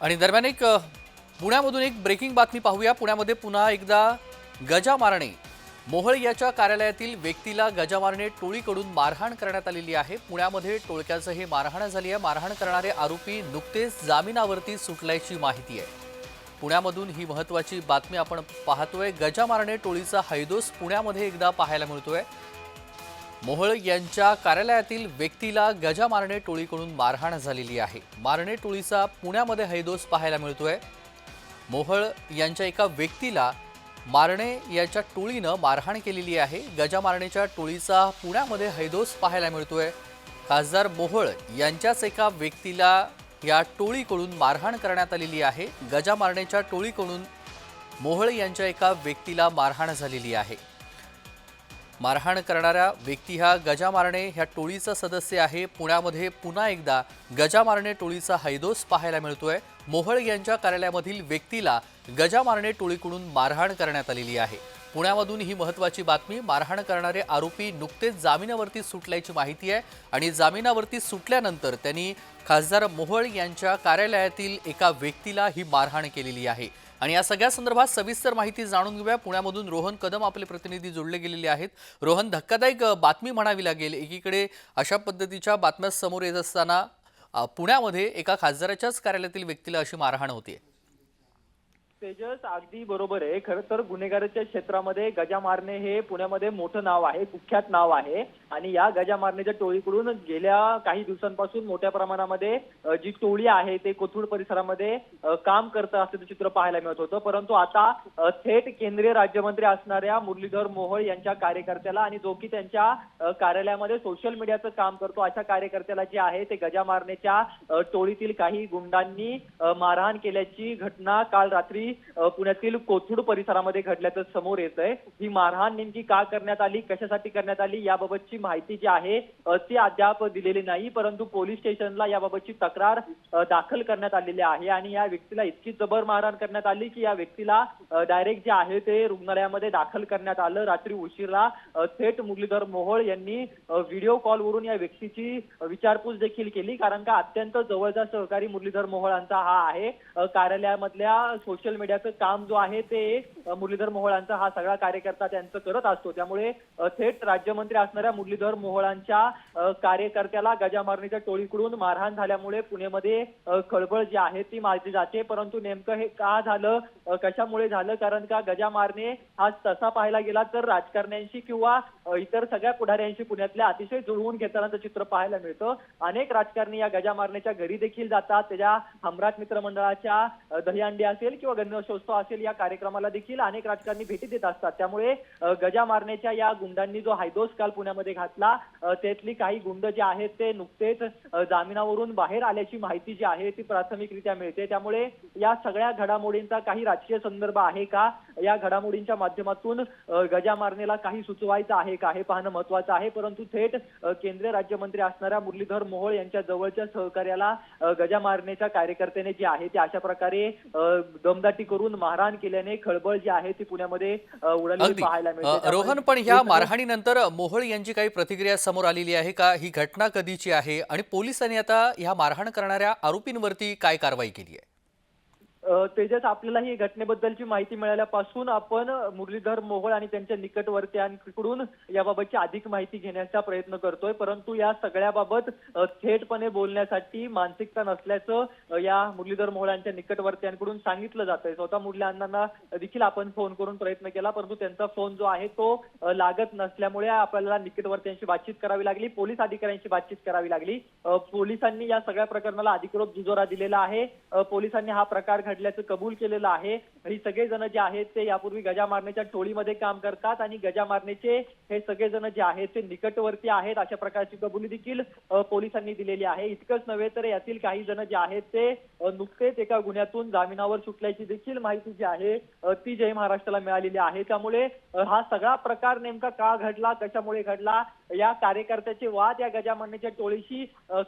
आणि दरम्यान एक पुण्यामधून एक ब्रेकिंग बातमी पाहूया. पुण्यामध्ये पुन्हा एकदा गजा मारणे. मोहळ याच्या कार्यालयातील व्यक्तीला गजा मारणे टोळीकडून मारहाण करण्यात आलेली आहे. पुण्यामध्ये टोळक्याचं हे मारहाण झाली आहे. मारहाण करणारे आरोपी नुकतेच जामिनावरती सुटल्याची माहिती आहे. पुण्यामधून ही महत्वाची बातमी आपण पाहतोय. गजा मारणे टोळीचा हैदोस पुण्यामध्ये एकदा पाहायला मिळतोय. मोहळ यांच्या कार्यालयातील व्यक्तीला गजा मारणे टोळीकडून मारहाण झालेली आहे. मारणे टोळीचा पुण्यामध्ये हैदोस पाहायला मिळतोय. मोहळ यांच्या एका व्यक्तीला मारणे याच्या टोळीनं मारहाण केलेली आहे. गजा मारणेच्या टोळीचा पुण्यामध्ये हैदोस पाहायला मिळतोय. खासदार मोहळ यांच्याच एका व्यक्तीला या टोळीकडून मारहाण करण्यात आलेली आहे. गजा मारणेच्या टोळीकडून मोहळ यांच्या एका व्यक्तीला मारहाण झालेली आहे. मारहाण करणाऱ्या व्यक्ती हा गजा मारणे ह्या टोळीचा सदस्य आहे. पुण्यामध्ये पुन्हा एकदा गजा मारणे टोळीचा हैदोस पाहायला मिळतोय. मोहळ यांच्या कार्यालयामधील व्यक्तीला गजा मारणे टोळीकडून मारहाण करण्यात आलेली आहे. पुण्यामधून ही महत्वाची बातमी मारहाण करणारे आरोपी नुकतेच जामिनावरती सुटल्याची माहिती आहे आणि जामिनावरती सुटल्यानंतर त्यांनी खासदार मोहळ यांच्या कार्यालयातील एका व्यक्तीला ही मारहाण केलेली आहे. आणि या सगळ्या संदर्भात सविस्तर माहिती जाणून घेऊया. पुण्यामधून रोहन कदम आपले प्रतिनिधी जोडले गेलेले आहेत. रोहन धक्कादायक बातमी म्हणावी लागेल. एकीकडे अशा पद्धतीच्या बातम्या समोर येत असताना पुण्यामध्ये एका खासदाराच्याच कार्यालयातील व्यक्तीला अशी मारहाण होतीये. तेजस अगदी बरोबर आहे. खरं तर गुन्हेगाराच्या क्षेत्रामध्ये गजा मारणे हे पुण्यामध्ये मोठं नाव आहे कुख्यात नाव आहे. आणि या गजा मारण्याच्या टोळीकडून गेल्या काही दिवसांपासून मोठ्या प्रमाणामध्ये जी टोळी आहे ते कोथरूड परिसरामध्ये काम करत असल्याचं चित्र पाहायला मिळत होतं. परंतु आता थेट केंद्रीय राज्यमंत्री असणाऱ्या मुरलीधर मोहोळ यांच्या कार्यकर्त्याला आणि जो की त्यांच्या कार्यालयामध्ये सोशल मीडियाचं काम करतो अशा कार्यकर्त्याला जे आहे ते गजा मारण्याच्या टोळीतील काही गुंडांनी मारहाण केल्याची घटना काल रात्री पुण्यातील कोथरूड परिसरामध्ये घडल्याचं समोर येत आहे ही मारहाण नेमकी का करण्यात आली? कशासाठी करण्यात आली? याबाबतची माहिती जी आहे ती अद्याप दिलेली नाही परंतु पोलीस स्टेशनला याबाबतची तक्रार दाखल करण्यात आलेली आहे आणि या व्यक्तीला इतकी जबर मारहाण करण्यात आली की या व्यक्तीला डायरेक्ट जे आहे ते रुग्णालयामध्ये दाखल करण्यात आलं. रात्री उशिरा थेट मुरलीधर मोहोळ यांनी व्हिडिओ कॉलवरून या व्यक्तीची विचारपूस देखील केली. कारण का अत्यंत जवळचा सहकारी मुरलीधर मोहोळांचा हा आहे. कार्यालयामधल्या सोशल मीडियाचं काम जो आहे ते मुरलीधर मोहोळांचा हा सगळा कार्यकर्ता त्यांचं करत असतो. त्यामुळे थेट राज्यमंत्री असणाऱ्या मुरलीधर मोहोळांच्या कार्यकर्त्याला गजामारणीच्या टोळीकडून मारहाण झाल्यामुळे पुणेमध्ये खळबळ जी आहे ती मारली जाते. परंतु नेमकं हे का झालं कशामुळे झालं? कारण का गजा मारणे हा तसा पाहायला गेला तर राजकारण्यांशी किंवा इतर सगळ्या पुढाऱ्यांशी पुण्यातल्या अतिशय जुळवून घेतानाचं चित्र पाहायला मिळतं. अनेक राजकारणी या गजा मारण्याच्या घरी देखील जातात. त्याच्या सम्राट मित्रमंडळाच्या दहीहंडी असेल किंवा गणेशोत्सव असेल या कार्यक्रमाला देखील अनेक राजकारणी भेटी देत असतात. त्यामुळे गजा मारण्याच्या या गुंडांनी जो हायदोस काल पुण्यामध्ये घातला त्यातली काही गुंड जे आहेत ते नुकतेच जामिनावरून बाहेर आल्याची माहिती जी आहे ती प्राथमिकरित्या मिळते. त्यामुळे या सगळ्या घडामोडींचा काही राजकीय संदर्भ आहे का? या घडामोडींच्या माध्यमातून गजा मारणेला काही सुचवायचं आहे का? हे पाहणं महत्वाचं आहे. परंतु थेट केंद्रीय राज्यमंत्री असणाऱ्या मुरलीधर मोहोळ यांच्या जवळच्या सहकार्याला गजा मारण्याच्या कार्यकर्त्याने जे आहे ते अशा प्रकारे अ, दमदाटी करून मारहाण केल्याने खळबळ जी आहे ती पुण्यामध्ये उडालेली अगदी. पाहायला मिळते. रोहन पण ह्या मारहाणीनंतर मोहोळ यांची काही प्रतिक्रिया समोर आलेली आहे का? ही घटना कधीची आहे? आणि पोलिसांनी आता ह्या मारहाण करणाऱ्या आरोपींवरती काय कारवाई केली आहे? तेजस आपल्याला ही घटनेबद्दलची माहिती मिळाल्यापासून आपण मुरलीधर मोहोळ आणि त्यांच्या निकटवर्तीयांकडून याबाबतची अधिक माहिती घेण्याचा प्रयत्न करतोय. परंतु या सगळ्याबाबत थेटपणे बोलण्यासाठी मानसिकता नसल्याचं या मुरलीधर मोहोळ निकटवर्तीयांकडून सांगितलं जातंय. स्वतः मुरली अण्णांना देखील आपण फोन करून प्रयत्न केला परंतु त्यांचा फोन जो आहे तो लागत नसल्यामुळे आपल्याला निकटवर्तीयांशी बातचीत करावी लागली पोलीस अधिकाऱ्यांशी बातचीत करावी लागली. पोलिसांनी या सगळ्या प्रकरणाला अधिकृत दुजोरा दिलेला आहे. पोलिसांनी हा प्रकार घडल्याचं कबूल केलेलं आहे. ही सगळेजण जे आहेत ते यापूर्वी गजा मारण्याच्या टोळीमध्ये काम करतात आणि गजा मारण्याचे हे सगळेजण जे आहेत ते निकटवर्ती आहेत अशा प्रकारची कबुली देखील पोलिसांनी दिलेली आहे. इतकंच नव्हे तर यातील काही जण जे आहेत ते नुकतेच एका गुन्ह्यातून जामिनावर सुटल्याची देखील माहिती जी आहे ती जय महाराष्ट्राला मिळालेली आहे. त्यामुळे हा सगळा प्रकार नेमका का घडला कशामुळे घडला या कार्यकर्त्याचे वाद या गजा मारण्याच्या टोळीशी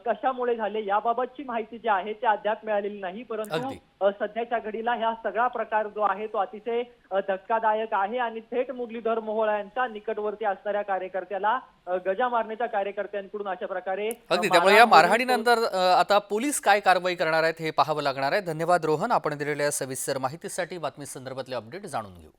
कशामुळे झाले याबाबतची माहिती जी आहे ती अद्याप मिळालेली नाही. परंतु सध्याच्या घडीला ह्या सगळा प्रकार जो आहे तो अतिशय धक्कादायक आहे आणि थेट मुरलीधर मोहोळ यांच्या निकटवर्ती असणाऱ्या कार्यकर्त्याला गजा मारण्याच्या कार्यकर्त्यांकडून अशा प्रकारे अगदी त्यामुळे या मारहाणीनंतर आता पोलीस काय कारवाई करणार आहेत हे पाहावं लागणार आहे. धन्यवाद रोहन आपण दिलेल्या सविस्तर माहितीसाठी बातमी संदर्भातले अपडेट जाणून घेऊ.